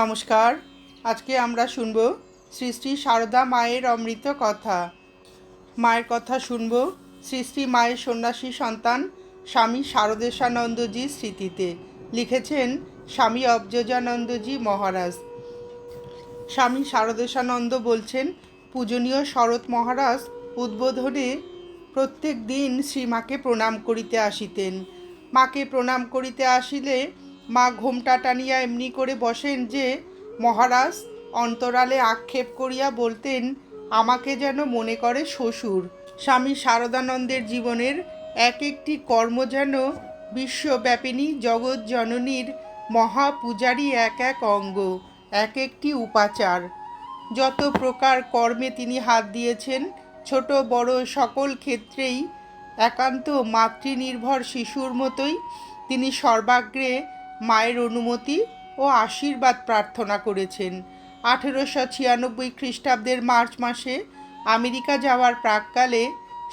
নমস্কার। আজকে আমরা শুনব শ্রী শ্রী সারদা মায়ের অমৃত কথা। মায়ের কথা শুনব শ্রী শ্রী মায়ের সন্ন্যাসী সন্তান স্বামী শারদেশানন্দজির স্মৃতিতে। লিখেছেন স্বামী অবজজানন্দজি মহারাজ। স্বামী শারদেশানন্দ বলছেন, পূজনীয় শরৎ মহারাজ উদ্বোধনে প্রত্যেক দিন শ্রীমাকে প্রণাম করিতে আসিতেন। মাকে প্রণাম করিতে আসিলে মা ঘোমটা টানিয়া এমনি করে বসেন যে, মহারাজ, অন্তরালে আক্ষেপ করিয়া বলতেন, আমাকে যেন মনে করে শ্বশুর। স্বামী শারদানন্দের জীবনের এক একটি কর্ম যেন বিশ্বব্যাপিনী জগৎ জননীর মহাপূজারই এক এক অঙ্গ, এক একটি উপাচার। যত প্রকার কর্মে তিনি হাত দিয়েছেন, ছোট বড় সকল ক্ষেত্রেই একান্ত মাতৃনির্ভর শিশুর মতোই তিনি সর্বাগ্রে মায়ের অনুমতি ও আশীর্বাদ প্রার্থনা করেছেন। আঠেরোশো ছিয়ানব্বই খ্রিস্টাব্দের মার্চ মাসে আমেরিকা যাওয়ার প্রাককালে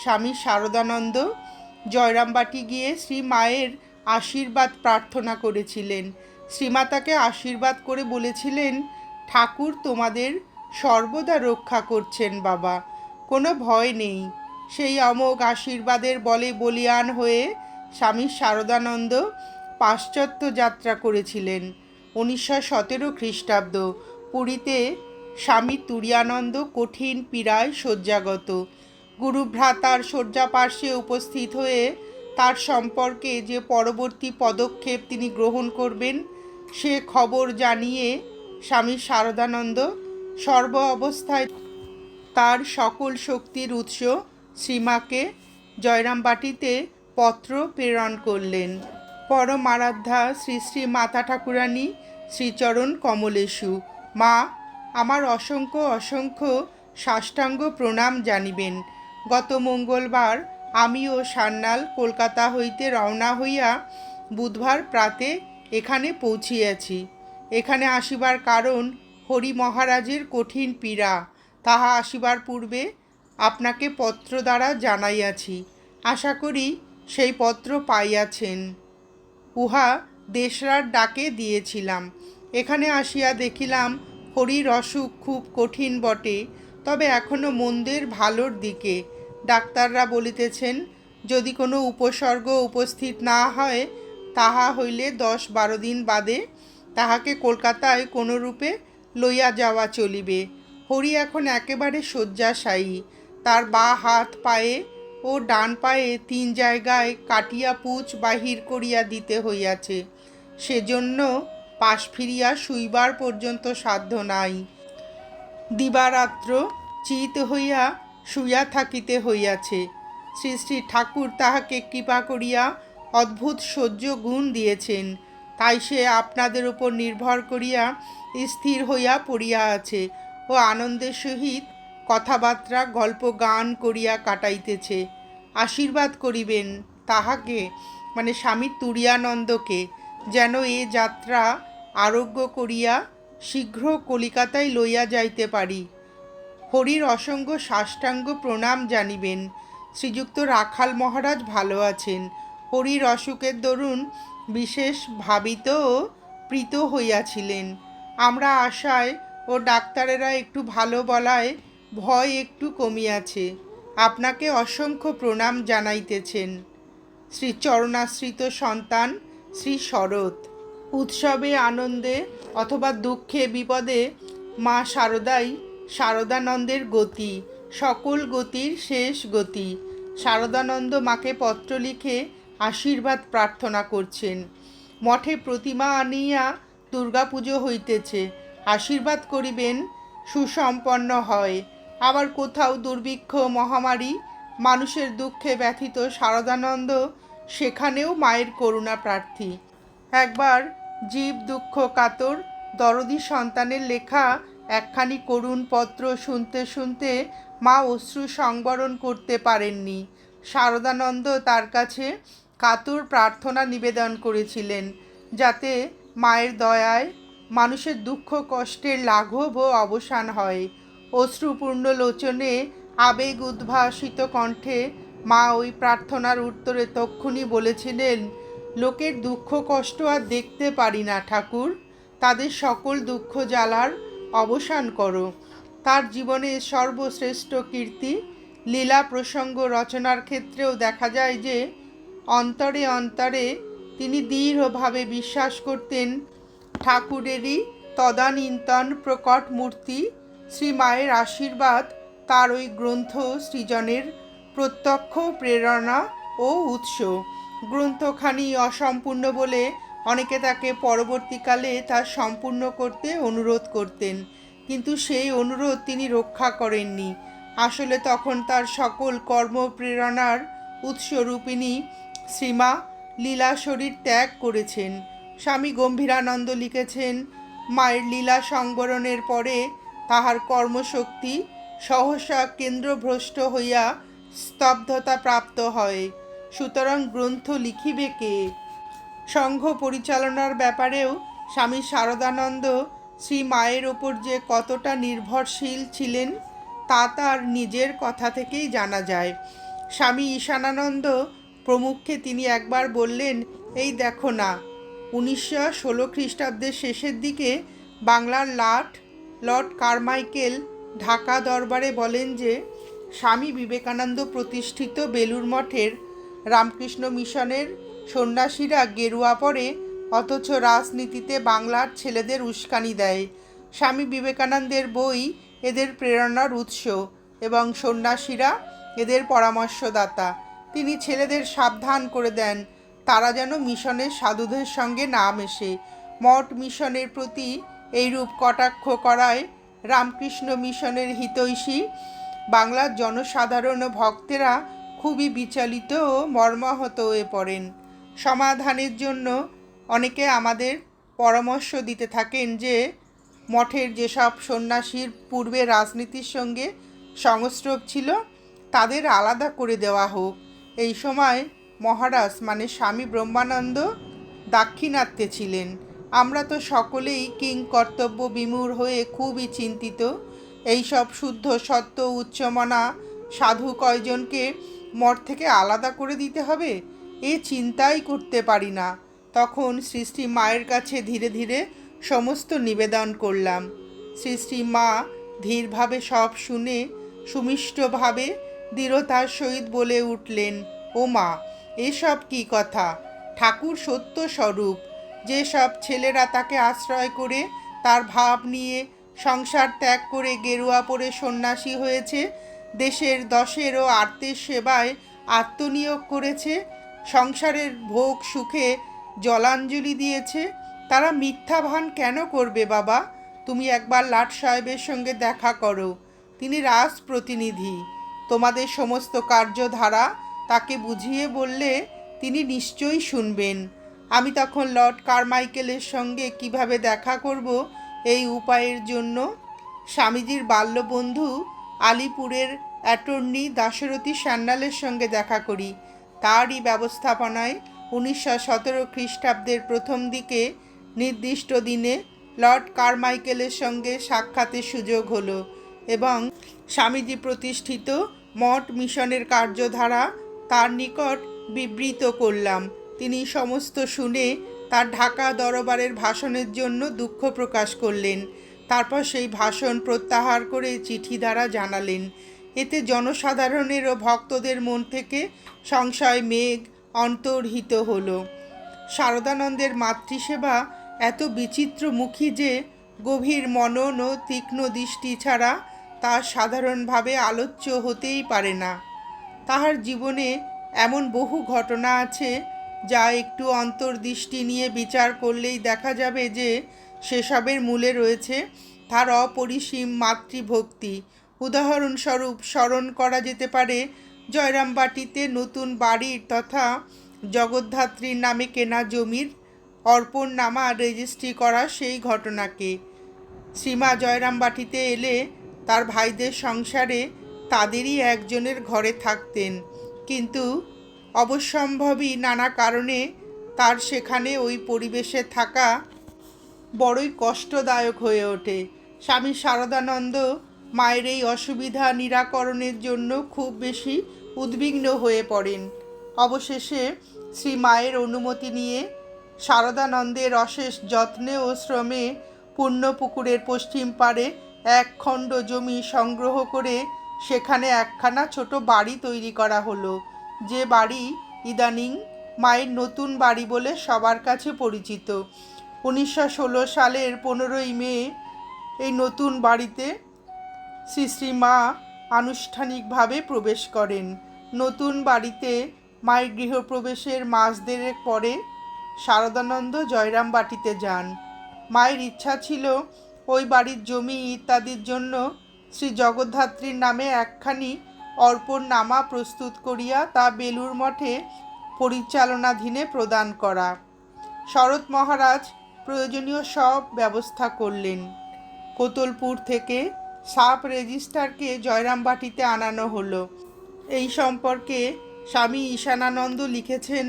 স্বামী শারদানন্দ জয়রামবাটি গিয়ে শ্রী মায়ের আশীর্বাদ প্রার্থনা করেছিলেন। শ্রীমাতাকে আশীর্বাদ করে বলেছিলেন, ঠাকুর তোমাদের সর্বদা রক্ষা করছেন বাবা, কোনো ভয় নেই। সেই অমোঘ আশীর্বাদের বলে বলিয়ান হয়ে স্বামী শারদানন্দ পাশ্চাত্য যাত্রা করেছিলেন। উনিশশো সতেরো খ্রিস্টাব্দ পুরীতে স্বামী তুরিয়ানন্দ কঠিন পীড়ায় শয্যাগত। গুরুভ্রাতার শয্যাপার্শ্বে উপস্থিত হয়ে তার সম্পর্কে যে পরবর্তী পদক্ষেপ তিনি গ্রহণ করবেন, সে খবর জানিয়ে স্বামী শারদানন্দ সর্ব অবস্থায় তার সকল শক্তির উৎস শ্রীমাকে জয়রামবাটিতে পত্র প্রেরণ করলেন। পরম আরাধ্যা শ্রী শ্রী মাতা ঠাকুরানী শ্রীচরণ কমলেশু। মা, আমার অসংখ্য অসংখ্য সাষ্টাঙ্গ প্রণাম জানিবেন। গত মঙ্গলবার আমি ও সান্যাল কলকাতা হইতে রওনা হইয়া বুধবার প্রাতে এখানে পৌঁছিয়াছি। এখানে আসিবার কারণ হরি মহারাজের কঠিন পীড়া। তাহা আসিবার পূর্বে আপনাকে পত্র দ্বারা জানাইয়াছি। আশা করি সেই পত্র পাইয়াছেন। উহা দেশরার ডাকে দিয়েছিলাম। এখানে আসিয়া দেখিলাম, হরির অসুখ খুব কঠিন বটে, তবে এখনও মন্দের ভালোর দিকে। ডাক্তাররা বলিতেছেন, যদি কোনো উপসর্গ উপস্থিত না হয়, তাহা হইলে দশ বারো দিন বাদে তাহাকে কলকাতায় কোনো রূপে লইয়া যাওয়া চলিবে। হরি এখন একেবারে শয্যাশায়ী। তার বা হাত পায়ে ও ডান পায়ে তিন জায়গায় কাটিয়া পুচ বাহির করিয়া দিতে হইয়াছে। সেজন্য পাশ ফিরিয়া শুইবার পর্যন্ত সাধ্য নাই। দিবারাত্র চিত হইয়া শুইয়া থাকিতে হইয়াছে। শ্রী শ্রী ঠাকুর তাহাকে কৃপা করিয়া অদ্ভুত সহ্য গুণ দিয়েছেন। তাই সে আপনাদের উপর নির্ভর করিয়া স্থির হইয়া পড়িয়া আছে ও আনন্দের সহিত কথাবার্তা, গল্প, গান করিয়া কাটাইতেছে। আশীর্বাদ করিবেন তাহাকে মানে স্বামী তুরিয়ানন্দকে, যেন এ যাত্রা আরোগ্য করিয়া শীঘ্র কলিকাতায় লইয়া যাইতে পারি। হরির অসংখ্য সাষ্টাঙ্গ প্রণাম জানিবেন। শ্রীযুক্ত রাখাল মহারাজ ভালো আছেন। হরির অসুখের দরুন বিশেষ ভাবিত ও প্রীত হইয়াছিলেন। আমরা আশায় ও ডাক্তারেরা একটু ভালো বলায় ভয় একটু কমিয়াছে। আপনাকে অসংখ্য প্রণাম জানাইতেছেন। শ্রী চরণাশ্রিত সন্তান শ্রী শরৎ উৎসবে আনন্দে অথবা দুঃখে বিপদে মা শারদাই শারদানন্দের গতি, সকল গতির শেষ গতি। শারদানন্দ মাকে পত্র লিখে আশীর্বাদ প্রার্থনা করছেন। মঠে প্রতিমা আনিয়া দুর্গাপুজো হইতেছে। আশীর্বাদ করিবেন, সুসম্পন্ন হয়। আবার কোথাও দুর্ভিক্ষ, মহামারী, মানুষের দুঃখে ব্যথিত শারদানন্দ সেখানেও মায়ের করুণা প্রার্থী। একবার জীব দুঃখ কাতর দরদি সন্তানের লেখা একখানি করুণ পত্র শুনতে শুনতে মা অশ্রু সংবরণ করতে পারেননি। শারদানন্দ তার কাছে কাতর প্রার্থনা নিবেদন করেছিলেন, যাতে মায়ের দয়ায় মানুষের দুঃখ কষ্টের লাঘব ও অবসান হয়। অশ্রুপূর্ণ লোচনে আবেগ উদ্ভাসিত কণ্ঠে মা ওই প্রার্থনার উত্তরে তক্ষুনি বলেছিলেন, লোকের দুঃখ, কষ্ট আর দেখতে পারি না, ঠাকুর। তাদের সকল দুঃখ জ্বালার অবসান করো। তার জীবনের সর্বশ্রেষ্ঠ কীর্তি, লীলা প্রসঙ্গ রচনার ক্ষেত্রেও দেখা যায় যে, অন্তরে অন্তরে তিনি দৃঢ়ভাবে বিশ্বাস করতেন ঠাকুরেরই তদানীন্তন প্রকট মূর্তি শ্রী মায়ের আশীর্বাদ, তার ওই গ্রন্থ সৃজনের প্রত্যক্ষ প্রেরণা ও উৎস। গ্রন্থখানি অসম্পূর্ণ বলে অনেকে তাকে পরবর্তীকালে তা সম্পূর্ণ করতে অনুরোধ করতেন। কিন্তু সেই অনুরোধ তিনি রক্ষা করেননি। আসলে তখন তার সকল কর্মপ্রেরণার উৎসরূপিণী শ্রীমা লীলা শরীর ত্যাগ করেছেন। স্বামী গম্ভীরানন্দ লিখেছেন, মায়ের লীলা সংবরণের পরে তাহার কর্মশক্তি সহসা কেন্দ্রভ্রষ্ট হইয়া স্তব্ধতা প্রাপ্ত হয়। সুতরাং গ্রন্থ লিখিবে কে? সংঘ পরিচালনার ব্যাপারেও স্বামী শারদানন্দ শ্রী মায়ের ওপর যে কতটা নির্ভরশীল ছিলেন, তা তার নিজের কথা থেকেই জানা যায়। স্বামী ঈশানানন্দ প্রমুখকে তিনি একবার বললেন, এই দেখো না, উনিশশো ষোলো খ্রিস্টাব্দের শেষের দিকে বাংলার লাট লর্ড কারমাইকেল ঢাকা দরবারে বলেন যে, স্বামী বিবেকানন্দ প্রতিষ্ঠিত বেলুর মঠের রামকৃষ্ণ মিশনের সন্ন্যাসীরা গেরুয়া পরে অথচ রাজনীতিতে বাংলার ছেলেদের উস্কানি দেয়। স্বামী বিবেকানন্দের বই এদের প্রেরণার উৎস এবং সন্ন্যাসীরা এদের পরামর্শদাতা। তিনি ছেলেদের সাবধান করে দেন, তারা যেন মিশনের সাধুদের সঙ্গে না মেশে। মঠ মিশনের প্রতি এইরূপ কটাক্ষ করায় রামকৃষ্ণ মিশনের হিতৈষী বাংলার জনসাধারণ ভক্তেরা খুবই বিচলিত ও মর্মাহত হয়ে পড়েন। সমাধানের জন্য অনেকে আমাদের পরামর্শ দিতে থাকেন যে, মঠের যেসব সন্ন্যাসীর পূর্বে রাজনীতির সঙ্গে সংস্রব ছিল, তাদের আলাদা করে দেওয়া হোক। এই সময় মহারাজ মানে স্বামী ব্রহ্মানন্দ দাক্ষিণাত্যে ছিলেন। আমরা তো সকলেই কিং কর্তব্য বিমূঢ় হয়ে খুবই চিন্তিত। এইসব শুদ্ধ, সত্য, উচ্চমনা সাধু কয়জনকে মঠ থেকে আলাদা করে দিতে হবে? এ চিন্তাই করতে পারি না। তখন সৃষ্টি মায়ের কাছে ধীরে ধীরে সমস্ত নিবেদন করলাম। সৃষ্টি মা ধীরভাবে সব শুনে সুমিষ্টভাবে দৃঢ়তার সহিত বলে উঠলেন, ও মা এসব কি কথা? ঠাকুর সত্য স্বরূপ। যেসব ছেলেরা তাকে আশ্রয় করে তার ভাব নিয়ে সংসার ত্যাগ করে গেরুয়া পরে সন্ন্যাসী হয়েছে, দেশের দশের ও আত্মের সেবায় আত্মনিয়োগ করেছে, সংসারের ভোগ সুখে জলাঞ্জলি দিয়েছে। তারা মিথ্যা ভান কেন করবে বাবা? তুমি একবার লাট সাহেবের সঙ্গে দেখা করো। তিনি রাজ প্রতিনিধি তোমাদের সমস্ত কার্যধারা তাকে বুঝিয়ে বললে তিনি নিশ্চয়ই শুনবেন। আমি তখন লর্ড কারমাইকেলের সঙ্গে কীভাবে দেখা করব এই উপায়ের জন্য? স্বামীজির বাল্যবন্ধু আলিপুরের অ্যাটর্নি দাশরথী সান্যালের সঙ্গে দেখা করি। তারই ব্যবস্থাপনায় উনিশশো সতেরো খ্রিস্টাব্দের প্রথম দিকে নির্দিষ্ট দিনে লর্ড কারমাইকেলের সঙ্গে সাক্ষাতের সুযোগ হলো এবং স্বামীজি প্রতিষ্ঠিত মঠ মিশনের কার্যধারা তার নিকট বিবৃত করলাম। তিনি সমস্ত শুনে তার ঢাকা দরবারের ভাষণের জন্য দুঃখ প্রকাশ করলেন। তারপর সেই ভাষণ প্রত্যাহার করে চিঠি দ্বারা জানালেন। এতে জনসাধারণের ও ভক্তদের মন থেকে সংশয়, মেঘ অন্তর্হিত হল। শারদানন্দের মাতৃসেবা এত বিচিত্রমুখী যে গভীর মনন ও তীক্ষ্ণ দৃষ্টি ছাড়া তা সাধারণভাবে আলোচ্য হতেই পারে না। তাহার জীবনে এমন বহু ঘটনা আছে যা একটু অন্তর্দৃষ্টি নিয়ে বিচার করলেই দেখা যাবে যে সেসবের মূলে রয়েছে তার অপরিসীম মাতৃভক্তি। উদাহরণস্বরূপ, স্মরণ করা যেতে পারে জয়রামবাটিতে নতুন বাড়ির তথা জগদ্ধাত্রীর নামে কেনা জমির অর্পণ নামা রেজিস্ট্রি করা সেই ঘটনাকে। শ্রীমা জয়রামবাটিতে এলে তার ভাইদের সংসারে তাদেরই একজনের ঘরে থাকতেন। কিন্তু অবশ্যম্ভাবী নানা কারণে তার সেখানে ওই পরিবেশে থাকা বড়ই কষ্টদায়ক হয়ে ওঠে। স্বামী শারদানন্দ মায়ের এই অসুবিধা নিরাকরণের জন্য খুব বেশি উদ্বিগ্ন হয়ে পড়েন। অবশেষে শ্রী মায়ের অনুমতি নিয়ে শারদানন্দের অশেষ যত্নে ও শ্রমে পুণ্যপুকুরের পশ্চিম পারে এক খণ্ড জমি সংগ্রহ করে সেখানে একখানা ছোট বাড়ি তৈরি করা হলো। যে বাড়ি ইদানিং মায়ের নতুন বাড়ি বলে সবার কাছে পরিচিত। উনিশশো ষোলো সালের পনেরোই মে এই নতুন বাড়িতে শ্রী শ্রী মা আনুষ্ঠানিকভাবে প্রবেশ করেন। নতুন বাড়িতে মায়ের গৃহপ্রবেশের মাস দেড়েক পরে শারদানন্দ জয়রাম বাটিতে যান। মায়ের ইচ্ছা ছিল ওই বাড়ির জমি ইত্যাদির জন্য শ্রী জগদ্ধাত্রীর নামে একখানি অর্পণ নামা প্রস্তুত করিয়া তা বেলুর মঠে পরিচালনাধীনে প্রদান করা। শরৎ মহারাজ প্রয়োজনীয় সব ব্যবস্থা করলেন। কোতলপুর থেকে সাপ রেজিস্টারকে জয়রামবাটিতে আনানো হলো। এই সম্পর্কে স্বামী ঈশানানন্দ লিখেছেন,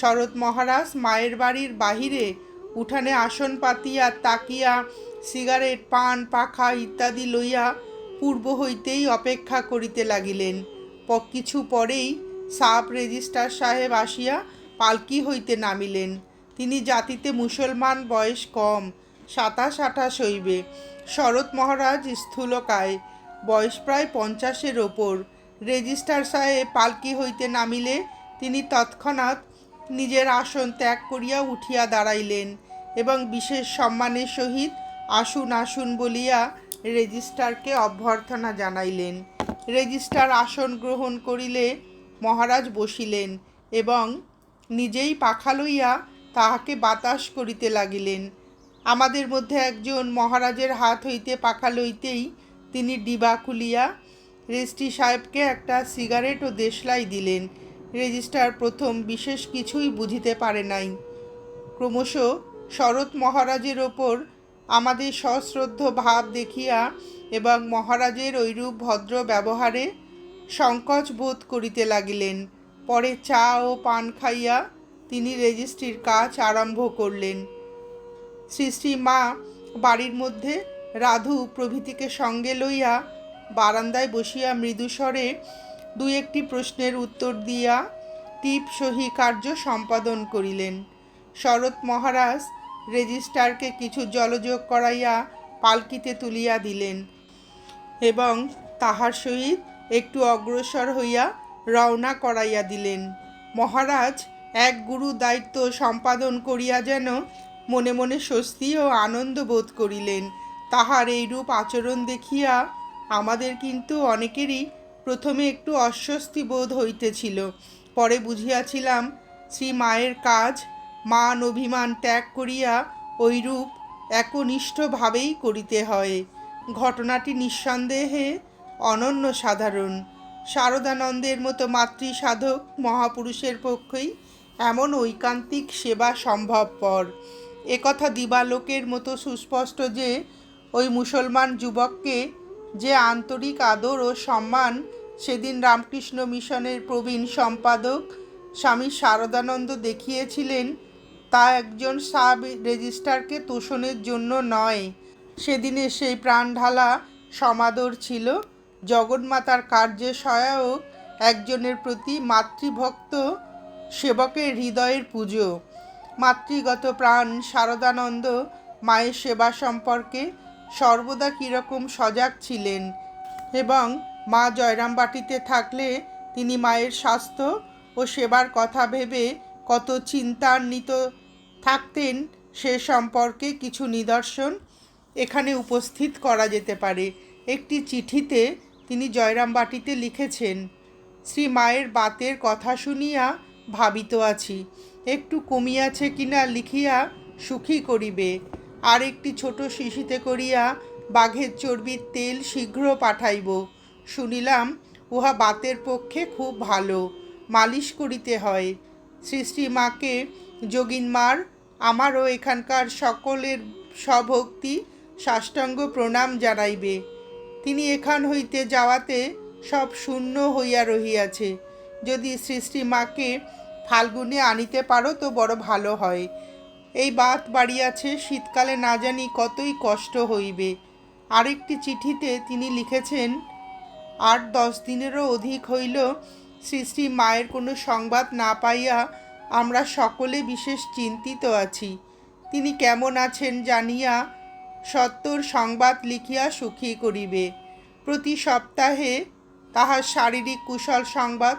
শরৎ মহারাজ মায়ের বাড়ির বাহিরে উঠানে আসন পাতিয়া, তাকিয়া, সিগারেট, পান, পাখা ইত্যাদি লইয়া পূর্ব হইতেই অপেক্ষা করিতে লাগিলেন। কিছু পরেই সাব রেজিস্ট্রার সাহেব আসিয়া পালকি হইতে নামিলেন। তিনি জাতিতে মুসলমান বয়স কম, সাতাশ আঠাশ হইবে। শরৎ মহারাজ স্থূলকায়, বয়স প্রায় পঞ্চাশের ওপর। রেজিস্ট্রার সাহেব পালকি হইতে নামিলে তিনি তৎক্ষণাৎ নিজের আসন ত্যাগ করিয়া উঠিয়া দাঁড়াইলেন এবং বিশেষ সম্মানের সহিত আসুন আসুন বলিয়া রেজিস্ট্রারকে অভ্যর্থনা জানাইলেন। রেজিস্ট্রার আসন গ্রহণ করিলে মহারাজ বসিলেন এবং নিজেই পাখা লইয়া তাহাকে বাতাস করিতে লাগিলেন। আমাদের মধ্যে একজন মহারাজের হাত হইতে পাখা লইতেই তিনি ডিবা খুলিয়া রেজিস্ট্রি সাহেবকে একটা সিগারেট ও দেশলাই দিলেন। রেজিস্ট্রার প্রথম বিশেষ কিছুই বুঝিতে পারে নাই। ক্রমশ শরৎ মহারাজের ওপর আমাদের সশ্রদ্ধ ভাব দেখিয়া এবং মহারাজের ঐরূপ ভদ্র ব্যবহারে সংকোচ বোধ করিতে লাগিলেন। পরে চা ও পান খাইয়া তিনি রেজিস্ট্রির কাজ আরম্ভ করলেন। শ্রী শ্রী মা বাড়ির মধ্যে রাধু প্রভৃতিকে সঙ্গে লইয়া বারান্দায় বসিয়া মৃদুস্বরে দু একটি প্রশ্নের উত্তর দিয়া টিপ সহি কার্য সম্পাদন করিলেন। শরৎ মহারাজ রেজিস্ট্রারকে কিছু জলযোগ করাইয়া পালকিতে তুলিয়া দিলেন এবং তাহার সহিত একটু অগ্রসর হইয়া রওনা করাইয়া দিলেন। মহারাজ এক গুরু দায়িত্ব সম্পাদন করিয়া যেন মনে মনে স্বস্তি ও আনন্দ বোধ করিলেন। তাহার এইরূপ আচরণ দেখিয়া আমাদের কিন্তু অনেকেরই প্রথমে একটু অস্বস্তি বোধ হইতেছিল। পরে বুঝিয়াছিলাম, শ্রী মায়ের কাজ মান অভিমান ত্যাগ করিয়া ঐরূপ একনিষ্ঠভাবেই করিতে হয়। ঘটনাটি নিঃসন্দেহে অনন্য সাধারণ। শারদানন্দের মতো মাতৃ সাধক মহাপুরুষের পক্ষেই এমন ঐকান্তিক সেবা সম্ভবপর। একথা দিবালোকের মতো সুস্পষ্ট যে, ওই মুসলমান যুবককে যে আন্তরিক আদর ও সম্মান সেদিন রামকৃষ্ণ মিশনের প্রবীণ সম্পাদক স্বামী শারদানন্দ দেখিয়েছিলেন তা একজন সাব রেজিস্ট্রারকে তোষণের জন্য নয়। সেদিনে সেই প্রাণঢালা সমাদর ছিল। জগন্মাতার কার্যে সহায়ক একজনের প্রতি মাতৃভক্ত সেবকের হৃদয়ের পুজো। মাতৃগত প্রাণ শারদানন্দ মায়ের সেবা সম্পর্কে সর্বদা কীরকম সজাগ ছিলেন এবং মা জয়রামবাটিতে থাকলে তিনি মায়ের স্বাস্থ্য ও সেবার কথা ভেবে কত চিন্তান্বিত থাকতেন, সে সম্পর্কে কিছু নিদর্শন এখানে উপস্থিত করা যেতে পারে। একটি চিঠিতে তিনি জয়রামবাটিতে লিখেছেন, শ্রী মায়ের বাতের কথা শুনিয়া ভাবিত আছি। একটু কমিয়াছে কিনা লিখিয়া সুখী করিবে। আর একটি ছোট শিশিতে করিয়া বাঘের চর্বির তেল শীঘ্র পাঠাইব। শুনিলাম উহা বাতের পক্ষে খুব ভালো। মালিশ করিতে হয়। শ্রী মাকে, যোগিন মার, আমারও এখানকার সকলের স্বভক্তি, সাষ্টাঙ্গ প্রণাম জানাইবে। তিনি এখান হইতে যাওয়াতে সব শূন্য হইয়া রহিয়াছে। যদি শ্রী মাকে ফাল্গুনে আনিতে পারো তো বড় ভালো হয়। এই বাত বাড়িয়াছে, শীতকালে না জানি কতই কষ্ট হইবে। আরেকটি চিঠিতে তিনি লিখেছেন আট দশ দিনেরও অধিক হইল শ্রী শ্রী মায়ের কোনো সংবাদ না পাইয়া আমরা সকলে বিশেষ চিন্তিত আছি। তিনি কেমন আছেন জানিয়া সত্তর সংবাদ লিখিয়া সুখী করিবে। প্রতি সপ্তাহে তাহার শারীরিক কুশল সংবাদ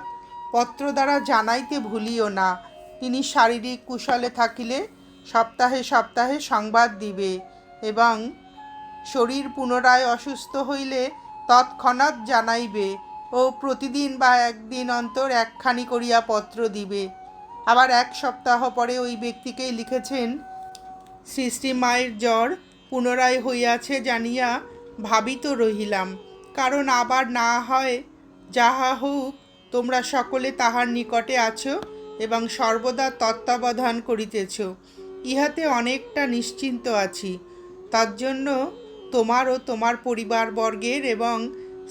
পত্র দ্বারা জানাইতে ভুলিও না। তিনি শারীরিক কুশলে থাকিলে সপ্তাহে সপ্তাহে সংবাদ দিবে এবং শরীর পুনরায় অসুস্থ হইলে তৎক্ষণাৎ জানাইবে। ও প্রতিদিন বা একদিন অন্তর একখানি করিয়া পত্র দিবে। আবার এক সপ্তাহ পরে ওই ব্যক্তিকেই লিখেছেন, শ্রী মায়ের জ্বর পুনরায় হইয়াছে জানিয়া ভাবিত রহিলাম। কারণ আবার না হয়, যাহা হোক, তোমরা সকলে তাহার নিকটে আছো এবং সর্বদা তত্ত্বাবধান করিতেছ। ইহাতে অনেকটা নিশ্চিন্ত আছি। তার জন্য তোমার ও তোমার পরিবারবর্গের এবং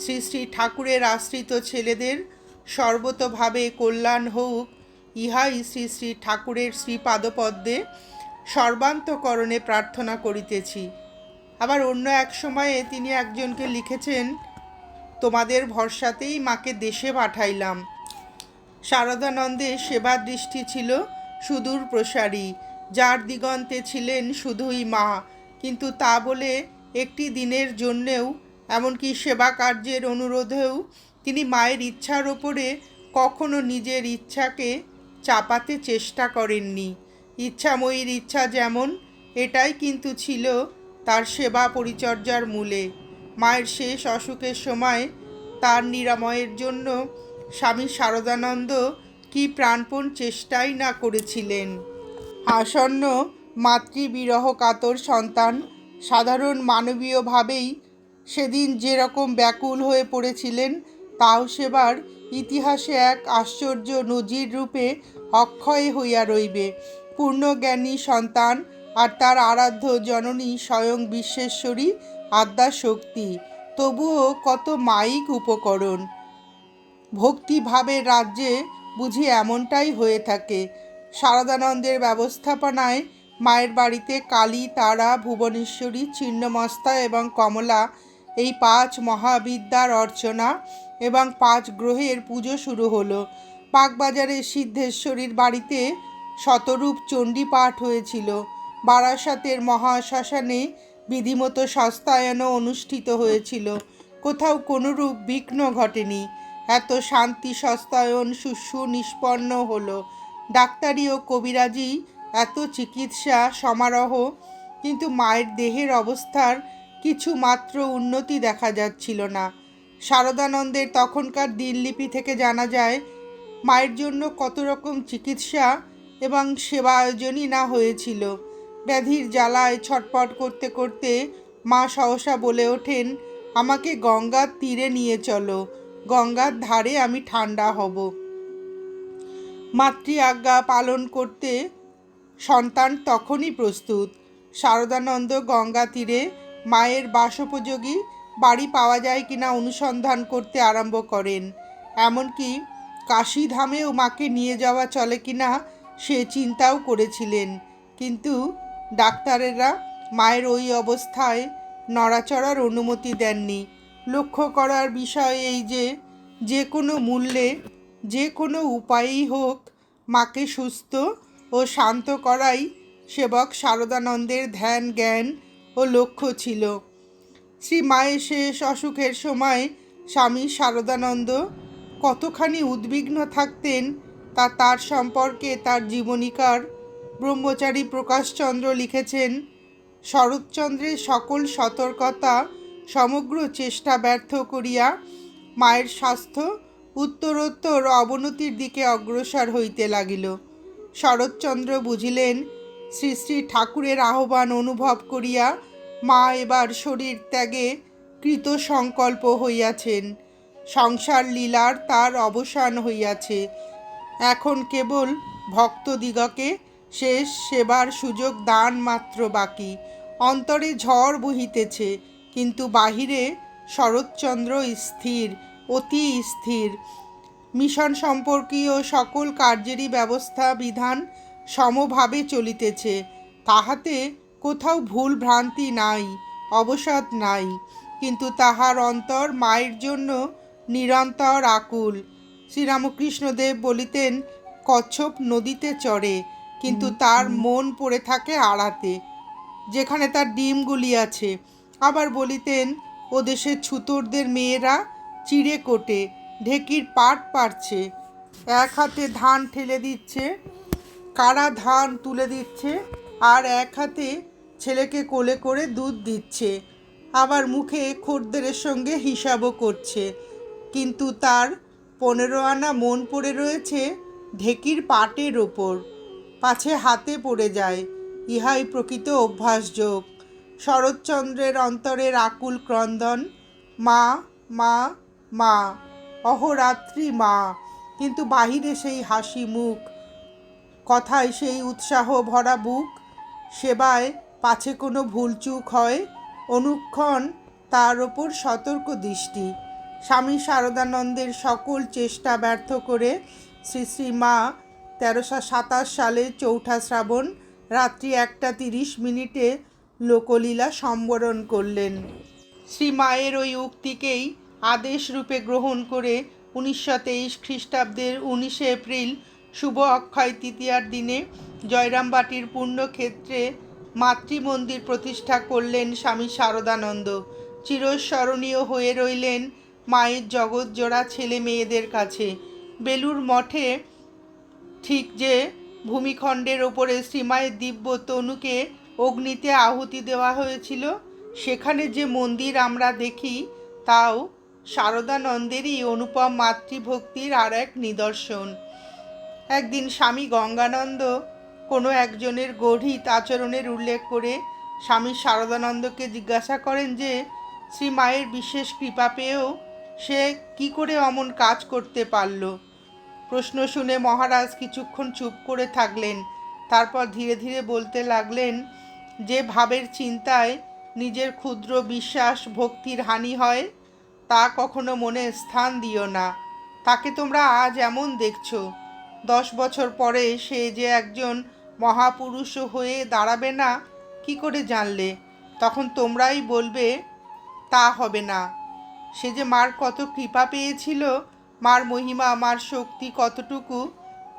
শ্রী শ্রী ঠাকুরের আশ্রিত ছেলেদের সর্বতভাবে কল্যাণ হোক, ইহাই শ্রী শ্রী ঠাকুরের শ্রীপাদপদ্মে সর্বান্তকরণে প্রার্থনা করিতেছি। আবার অন্য এক সময়ে তিনি একজনকে লিখেছেন, তোমাদের ভরসাতেই মাকে দেশে পাঠাইলাম। শারদানন্দের সেবা দৃষ্টি ছিল সুদূর প্রসারী। যার দিগন্তে ছিলেন শুধুই মা। কিন্তু তা বলে একটি দিনের জন্যেও এমনকি সেবা কার্যের অনুরোধেও তিনি মায়ের ইচ্ছার ওপরে কখনো নিজের ইচ্ছাকে চাপাতে চেষ্টা করেননি। ইচ্ছাময়ীর ইচ্ছা যেমন, এটাই কিন্তু ছিল তার সেবা পরিচর্যার মূলে। মায়ের শেষ অসুখের সময় তার নিরাময়ের জন্য স্বামী শারদানন্দ কি প্রাণপণ চেষ্টাই না করেছিলেন। আসন্ন মাতৃবিরহ কাতর সন্তান সাধারণ মানবীয়ভাবেই সেদিন যেরকম ব্যাকুল হয়ে পড়েছিলেন, তাও সেবার ইতিহাসে এক আশ্চর্য নজির রূপে অক্ষয় হইয়া রইবে। পূর্ণজ্ঞানী সন্তান আর তার আরাধ্য জননী স্বয়ং বিশ্বেশ্বরী আদ্যা শক্তি তবুও কত মাইক উপকরণ। ভক্তিভাবের রাজ্যে বুঝি এমনটাই হয়ে থাকে। শারদানন্দের ব্যবস্থাপনায় মায়ের বাড়িতে কালী, তারা, ভুবনেশ্বরী, ছিন্নমস্তা এবং কমলা এই পাঁচ মহাবিদ্যার অর্চনা এবং পাঁচ গ্রহের পুজো শুরু হলো। বাগবাজারের সিদ্ধেশ্বরীর বাড়িতে শতরূপ চণ্ডী পাঠ হয়েছিল। বারাসাতের মহাশ্মশানে বিধিমতো সস্তায়নও অনুষ্ঠিত হয়েছিল। কোথাও কোনোরূপ বিঘ্ন ঘটেনি। এত শান্তি সস্তায়ন শুশ্রু নিষ্পন্ন হলো। ডাক্তারি ও কবিরাজি, এত চিকিৎসা, সমারোহ, কিন্তু মায়ের দেহের অবস্থার কিছু মাত্র উন্নতি দেখা যাচ্ছিল না। শারদানন্দের তখনকার দিনলিপি থেকে জানা যায়, মায়ের জন্য কত রকম চিকিৎসা এবং সেবা আয়োজনই না হয়েছিল। ব্যাধির জ্বালায় ছটপট করতে করতে মা সহসা বলে ওঠেন, আমাকে গঙ্গার তীরে নিয়ে চলো, গঙ্গার ধারে আমি ঠান্ডা হব। মাতৃ আজ্ঞা পালন করতে সন্তান তখনই প্রস্তুত। শারদানন্দ গঙ্গা তীরে মায়ের বাসোপযোগী বাড়ি পাওয়া যায় কিনা অনুসন্ধান করতে আরম্ভ করেন। এমনকি কাশীধামেও মাকে নিয়ে যাওয়া চলে কিনা সে চিন্তাও করেছিলেন। কিন্তু ডাক্তারেরা মায়ের ওই অবস্থায় নড়াচড়ার অনুমতি দেননি। লক্ষ্য করার বিষয় এই যে যে কোনো মূল্যে, যে কোনো উপায়েই হোক মাকে সুস্থ ও শান্ত করাই সেবক শারদানন্দের ধ্যান, জ্ঞান ও লক্ষ্য ছিল। শ্রী মায়ের শেষ অসুখের সময় স্বামী শারদানন্দ কতখানি উদ্বিগ্ন থাকতেন তা তার সম্পর্কে তার জীবনীকার ব্রহ্মচারী প্রকাশচন্দ্র লিখেছেন। শরৎচন্দ্রের সকল সতর্কতা সমগ্র চেষ্টা ব্যর্থ করিয়া মায়ের স্বাস্থ্য উত্তরোত্তর অবনতির দিকে অগ্রসর হইতে লাগিল। শরৎচন্দ্র বুঝিলেন শ্রী শ্রী ঠাকুরের আহ্বান অনুভব করিয়া মা এবার শরীর ত্যাগে কৃত সংকল্প হইয়াছেন। সংসার লীলার তার অবসান হইয়াছে। এখন কেবল ভক্তদিগকে শেষ সেবার সুযোগ দান মাত্র বাকি। অন্তরে ঝড় বহিতেছে, কিন্তু বাহিরে শরৎচন্দ্র স্থির, অতি স্থির। মিশন সম্পর্কীয় সকল কার্যেরই ব্যবস্থা বিধান সমভাবে চলিতেছে তাহাতে কোথাও ভুল ভ্রান্তি নাই অবসাদ নাই কিন্তু তাহার অন্তর মায়ের জন্য নিরন্তর আকুল। শ্রীরামকৃষ্ণদেব বলিতেন কচ্ছপ নদীতে চড়ে কিন্তু তার মন পড়ে থাকে আড়াতে। যেখানে তার ডিমগুলি আছে। আবার বলিতেন ও দেশের ছুতোরদের মেয়েরা চিড়ে কোটে ঢেকির পাট পারছে এক হাতে ধান ঠেলে দিচ্ছে কারা ধান তুলে দিচ্ছে? আর এক হাতে ছেলেকে কোলে করে দুধ দিচ্ছে। আবার মুখে খদ্দেরের সঙ্গে হিসাবও করছে। কিন্তু তার পনেরো আনা মন পড়ে রয়েছে ঢেকির পাটের ওপর। পাছে হাতে পড়ে যায়। ইহাই প্রকৃত অভ্যাসযোগ। শরৎচন্দ্রের অন্তরের আকুল ক্রন্দন, মা মা মা, অহরাত্রি মা। কিন্তু বাহিরে সেই হাসি মুখ কথায় সেই উৎসাহ ভরা বুক, সেবায় পাছে কোনো ভুলচুক হয়, অনুক্ষণ তার ওপর সতর্ক দৃষ্টি। স্বামী শারদানন্দের সকল চেষ্টা ব্যর্থ করে শ্রী শ্রী মা তেরোশো সাতাশ সালে চৌঠা শ্রাবণ রাত্রি একটা তিরিশ মিনিটে লোকলীলা সম্বরণ করলেন। শ্রী মায়ের ওই উক্তিকেই আদেশ রূপে গ্রহণ করে উনিশশো তেইশ খ্রিস্টাব্দের উনিশে এপ্রিল শুভ অক্ষয় তৃতীয়ার দিনে জয়রামবাটির পূর্ণক্ষেত্রে মাতৃমন্দির প্রতিষ্ঠা করলেন স্বামী শারদানন্দ। চিরস্মরণীয় হয়ে রইলেন মায়ের জগৎজোড়া ছেলে মেয়েদের কাছে। বেলুর মঠে ঠিক যে ভূমিখণ্ডের ওপরে শ্রীমায়ের দিব্য তনুকে অগ্নিতে আহুতি দেওয়া হয়েছিল, সেখানে যে মন্দির আমরা দেখি, তাও শারদানন্দেরই অনুপম মাতৃভক্তির আর এক নিদর্শন। একদিন স্বামী গঙ্গানন্দ কোনো একজনের গঠিত আচরণের উল্লেখ করে স্বামী শারদানন্দকে জিজ্ঞাসা করেন যে, শ্রী মায়ের বিশেষ কৃপা পেয়েও সে কি করে অমন কাজ করতে পারল? প্রশ্ন শুনে মহারাজ কিছুক্ষণ চুপ করে থাকলেন। তারপর ধীরে ধীরে বলতে লাগলেন যে, ভাবের চিন্তায় নিজের ক্ষুদ্র বিশ্বাস, ভক্তির হানি হয়, তা কখনো মনে স্থান দিও না। তাকে তোমরা আজ এমন দেখছ। দশ বছর পরে সে যে একজন মহাপুরুষ হয়ে দাঁড়াবে না, কি করে জানলে? তখন তোমরাই বলবে, তা হবে না। সে যে মার কত কৃপা পেয়েছিল, মার মহিমা, মার শক্তি কতটুকু,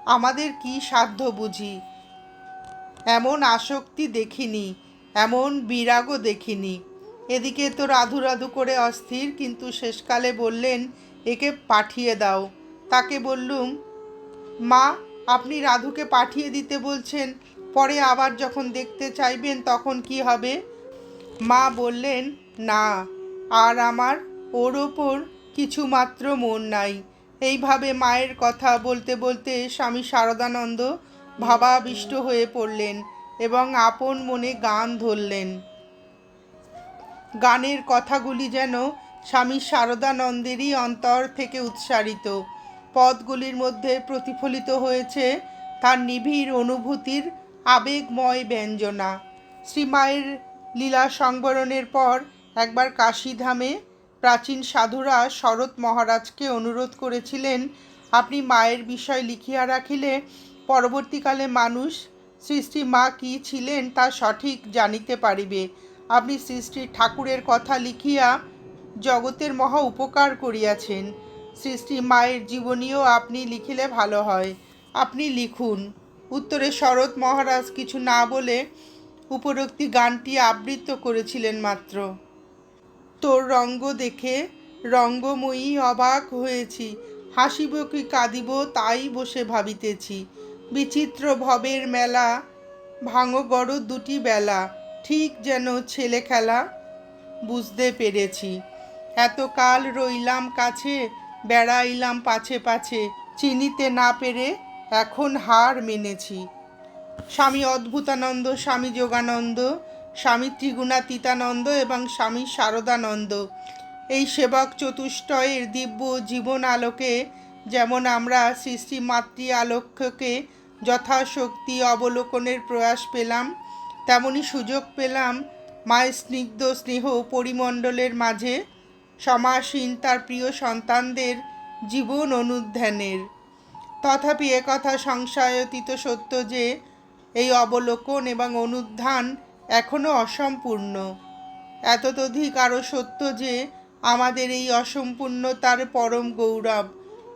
আমাদের কি সাধ্য বুঝি? এমন আসক্তি দেখিনি, এমন বিরাগও দেখিনি। এদিকে তো রাধু রাধু করে অস্থির, কিন্তু শেষকালে বললেন, একে পাঠিয়ে দাও। তাকে বললুম মা, আপনি রাধুকে পাঠিয়ে দিতে বলছেন, পরে আবার যখন দেখতে চাইবেন তখন কি হবে? মা বললেন, না, আর আমার ওর ওপর কিছু মাত্র মন নাই। এইভাবে মায়ের কথা বলতে বলতে স্বামী শারদানন্দ ভাবাবিষ্ট হয়ে পড়লেন এবং আপন মনে গান ধরলেন। গানের কথাগুলি যেন স্বামী শারদানন্দেরই অন্তর থেকে উৎসারিত। পদগুলির মধ্যে প্রতিফলিত হয়েছে তার নিবিড় অনুভূতির আবেগময় ব্যঞ্জনা। শ্রীমায়ের লীলা সংবরণের পর একবার কাশীধামে প্রাচীন সাধুরা শরৎ মহারাজকে অনুরোধ করেছিলেন, আপনি মায়ের বিষয় লিখিয়া রাখিলে পরবর্তীকালে মানুষ সৃষ্টি মা কী ছিলেন তা সঠিক জানিতে পারিবে। আপনি সৃষ্টির ঠাকুরের কথা লিখিয়া জগতের মহা উপকার করিয়াছেন। সৃষ্টি মায়ের জীবনীও আপনি লিখিলে ভালো হয়। আপনি লিখুন। উত্তরে শরৎ মহারাজ কিছু না বলে উপরোক্তি গানটি আবৃত্ত করেছিলেন মাত্র। তোর রঙ্গ দেখে রঙ্গময়ী অবাক হয়েছি। হাসিব কি কাঁদিব তাই বসে ভাবিতেছি। বিচিত্র ভবের মেলা ভাঙো গড় দুটি বেলা, ঠিক যেন ছেলে খেলা বুঝতে পেরেছি। এতকাল রইলাম কাছে বেড়াইলাম পাছে পাছে, চিনিতে না পেরে এখন হার মেনেছি। স্বামী অদ্ভুতানন্দ, স্বামী যোগানন্দ, স্বামী ত্রিগুণাতীতানন্দ এবং স্বামী শারদানন্দ। এই সেবক চতুষ্টয়ের দিব্য জীবন আলোকে যেমন আমরা সৃষ্টি মাতৃ আলোক্যকে যথাশক্তি অবলোকনের প্রয়াস পেলাম, তেমনি সুযোগ পেলাম মায়ের স্নিগ্ধ স্নেহ পরিমণ্ডলের মাঝে সমাসীন তার প্রিয় সন্তানদের জীবন অনুধ্যানের। তথাপি একথা সংশয়াতীত সত্য যে, এই অবলোকন এবং অনুধ্যান এখনও অসম্পূর্ণ। এতদধিক আরও সত্য যে, আমাদের এই অসম্পূর্ণতার পরম গৌরব।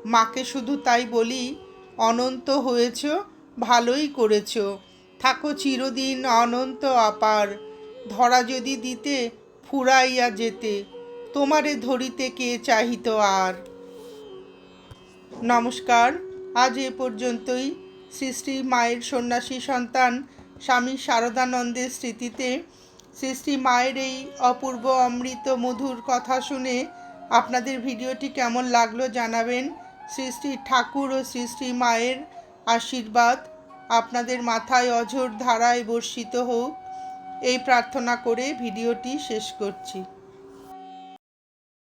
মাকে শুধু তাই বলি, অনন্ত হয়েছ, ভালোই করেছ। থাকো চিরদিন অনন্ত অপার। ধরা যদি দিতে, ফুরাইয়া যেতে। তোমারে ধরিতে কে চাহিত আর? নমস্কার, আজ এ পর্যন্তই। শ্রী শ্রী মায়ের সন্ন্যাসী সন্তান স্বামী শারদানন্দের স্মৃতিতে শ্রী শ্রী মায়ের এই অপূর্ব অমৃত মধুর কথা শুনে আপনাদের ভিডিওটি কেমন লাগল জানাবেন। শ্রী শ্রী ঠাকুর ও শ্রী শ্রী মায়ের আশীর্বাদ আপনাদের মাথায় অঝোর ধারায় বর্ষিত হোক। এই প্রার্থনা করে ভিডিওটি শেষ করছি।